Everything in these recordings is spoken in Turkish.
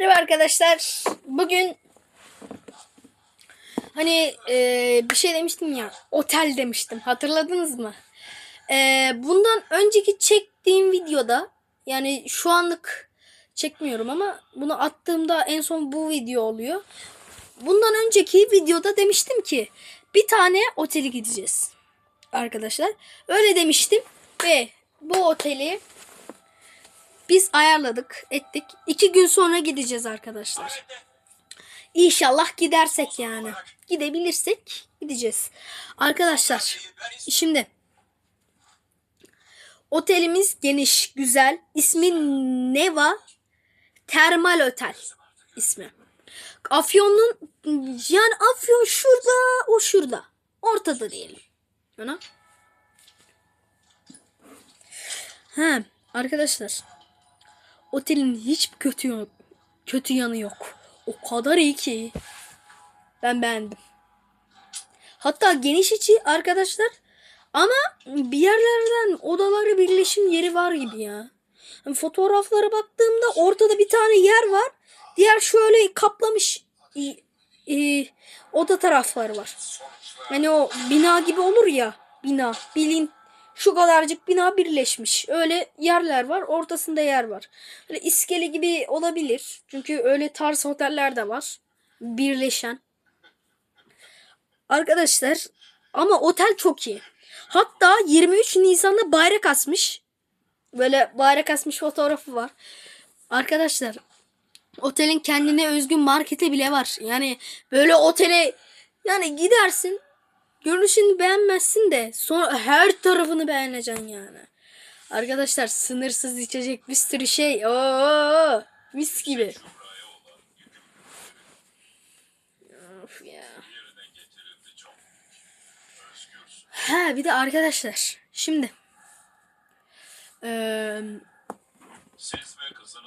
Merhaba arkadaşlar. Bugün hani e, bir şey demiştim ya. Otel demiştim. Hatırladınız mı? E, bundan önceki çektiğim videoda yani şu anlık çekmiyorum ama bunu attığımda en son bu video oluyor. Bundan önceki videoda demiştim ki bir tane otele gideceğiz. Arkadaşlar öyle demiştim ve bu oteli biz ayarladık, ettik. İki gün sonra gideceğiz arkadaşlar. İnşallah gidersek yani. Gidebilirsek gideceğiz. Arkadaşlar şimdi otelimiz geniş, güzel. İsmi Neva Termal Otel ismi. Afyon'un yani Afyon şurada, o şurada. Ortada diyelim. Yana. Ha, arkadaşlar. Otelin hiç kötü. Kötü yanı yok. O kadar iyi ki. Ben beğendim. Hatta geniş içi arkadaşlar. Ama bir yerlerden odaları birleşim yeri var gibi ya. Hani fotoğraflara baktığımda ortada bir tane yer var. Diğer şöyle kaplamış e, e, oda tarafları var. Hani o bina gibi olur ya. Bina. Bilin şu kadarcık bina birleşmiş. Öyle yerler var. Ortasında yer var. Böyle iskele gibi olabilir. Çünkü öyle tarz oteller de var. Birleşen. Arkadaşlar ama otel çok iyi. Hatta 23 Nisan'da bayrak asmış. Böyle bayrak asmış fotoğrafı var. Arkadaşlar otelin kendine özgün marketi bile var. Yani böyle otele yani gidersin Görünüşünü beğenmezsin de sonra her tarafını beğeneceksin yani. Arkadaşlar sınırsız içecek bir sürü şey. Oo, mis gibi. Of ya. Ha bir de arkadaşlar şimdi eee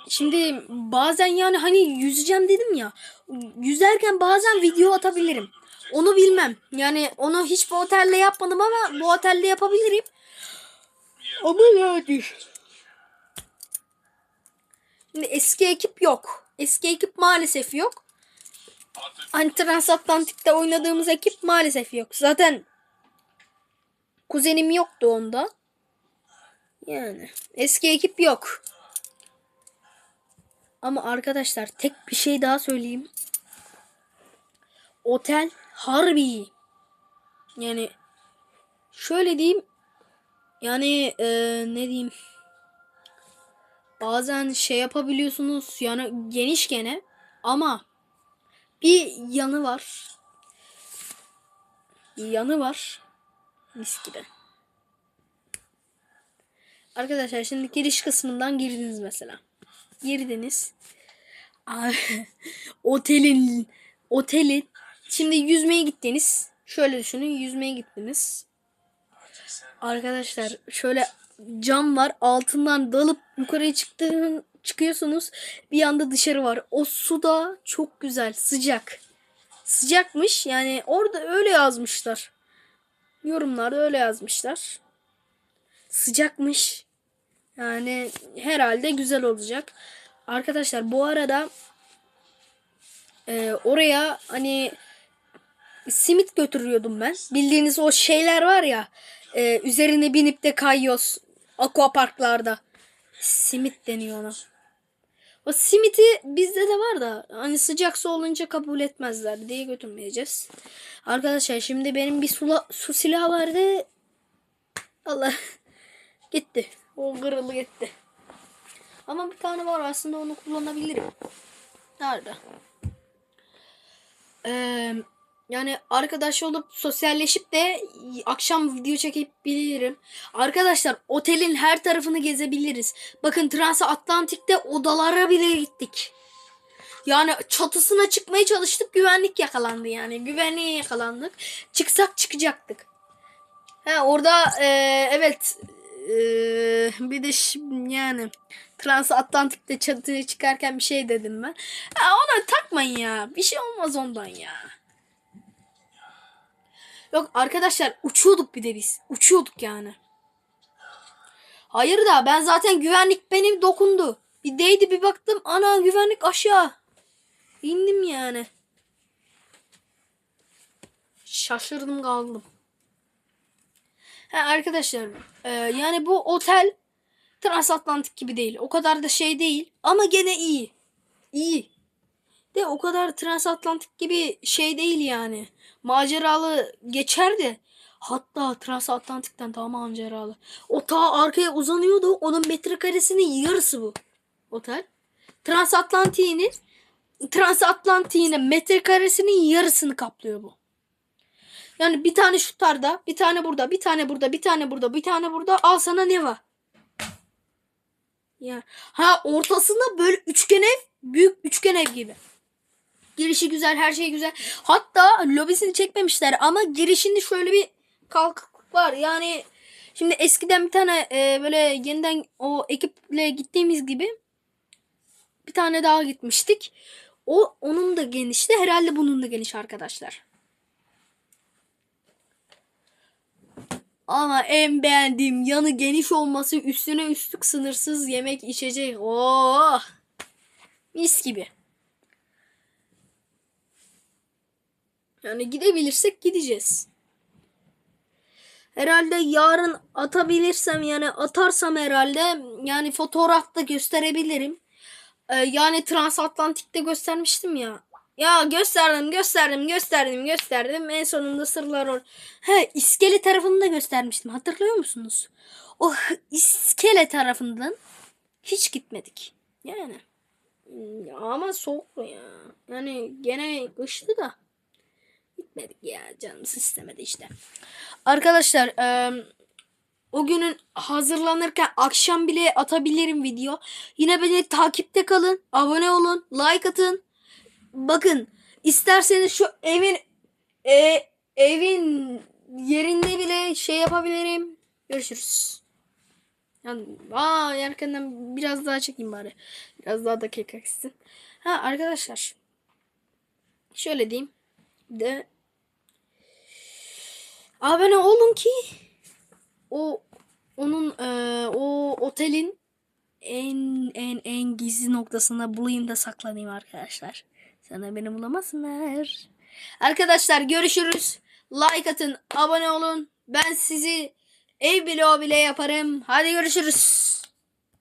Şimdi bazen yani hani yüzeceğim dedim ya. Yüzerken bazen video atabilirim. Onu bilmem. Yani onu hiç bu otelde yapmadım ama bu otelde yapabilirim. Ama yani. Şimdi eski ekip yok. Eski ekip maalesef yok. Hani Transatlantik'te oynadığımız ekip maalesef yok. Zaten kuzenim yoktu onda. Yani eski ekip yok. Ama arkadaşlar tek bir şey daha söyleyeyim. Otel harbi. Yani şöyle diyeyim. Yani e, ne diyeyim. Bazen şey yapabiliyorsunuz. Yani geniş gene. Ama bir yanı var. Bir yanı var. Mis gibi. Arkadaşlar şimdi giriş kısmından girdiniz mesela girdiniz. otelin otelin şimdi yüzmeye gittiniz. Şöyle düşünün yüzmeye gittiniz. Arkadaşlar şöyle cam var. Altından dalıp yukarıya çıktığın çıkıyorsunuz. Bir anda dışarı var. O su da çok güzel, sıcak. Sıcakmış. Yani orada öyle yazmışlar. Yorumlarda öyle yazmışlar. Sıcakmış. Yani herhalde güzel olacak. Arkadaşlar bu arada e, oraya hani simit götürüyordum ben. Bildiğiniz o şeyler var ya e, üzerine binip de kayıyoruz aquaparklarda. Simit deniyor ona. O simiti bizde de var da hani sıcak su olunca kabul etmezler diye götürmeyeceğiz. Arkadaşlar şimdi benim bir sula, su silahı vardı. Allah gitti. O kırıldı gitti. Ama bir tane var aslında onu kullanabilirim. Nerede? Ee, yani arkadaş olup sosyalleşip de akşam video çekebilirim. Arkadaşlar otelin her tarafını gezebiliriz. Bakın Transatlantik'te odalara bile gittik. Yani çatısına çıkmaya çalıştık güvenlik yakalandı yani. Güvenliğe yakalandık. Çıksak çıkacaktık. Ha orada e, evet bir de şimdi yani Transatlantik'te çatıya çıkarken bir şey dedim ben. Ha, ona takmayın ya. Bir şey olmaz ondan ya. Yok arkadaşlar uçuyorduk bir de biz. Uçuyorduk yani. Hayır da ben zaten güvenlik benim dokundu. Bir değdi bir baktım ana güvenlik aşağı. İndim yani. Şaşırdım kaldım. Ha, arkadaşlar e, yani bu otel transatlantik gibi değil. O kadar da şey değil ama gene iyi. İyi. De o kadar transatlantik gibi şey değil yani. Maceralı geçer de hatta transatlantikten daha maceralı. O ta arkaya uzanıyordu. Onun metrekaresinin yarısı bu otel. Transatlantik'in transatlantik'in metrekaresinin yarısını kaplıyor bu. Yani bir tane şu tarda, bir tane burada, bir tane burada, bir tane burada, bir tane burada. Al sana ne var? Ya ha ortasında böyle üçgen ev, büyük üçgen ev gibi. Girişi güzel, her şey güzel. Hatta lobisini çekmemişler ama girişinde şöyle bir kalkık var. Yani şimdi eskiden bir tane e, böyle yeniden o ekiple gittiğimiz gibi bir tane daha gitmiştik. O onun da genişti. Herhalde bunun da geniş arkadaşlar. Ama en beğendiğim yanı geniş olması üstüne üstlük sınırsız yemek içecek. Oh! Mis gibi. Yani gidebilirsek gideceğiz. Herhalde yarın atabilirsem yani atarsam herhalde yani fotoğrafta gösterebilirim. Ee, yani transatlantikte göstermiştim ya. Ya gösterdim gösterdim gösterdim gösterdim en sonunda sırlar or. He iskele tarafını da göstermiştim hatırlıyor musunuz? O h- iskele tarafından hiç gitmedik. Yani. Ya ama soğuk ya. Yani gene kıştı da. Gitmedik ya canımız istemedi işte. Arkadaşlar eee, o günün hazırlanırken akşam bile atabilirim video. Yine beni takipte kalın. Abone olun. Like atın. Bakın isterseniz şu evin e, evin yerinde bile şey yapabilirim. Görüşürüz. Yani, aa, erkenden biraz daha çekeyim bari. Biraz daha dakika gitsin. Ha arkadaşlar. Şöyle diyeyim. De abone olun ki o onun e, o otelin en en en gizli noktasında bulayım da saklanayım arkadaşlar. Sana beni bulamazsınlar. Arkadaşlar görüşürüz. Like atın, abone olun. Ben sizi ev bile o bile yaparım. Hadi görüşürüz.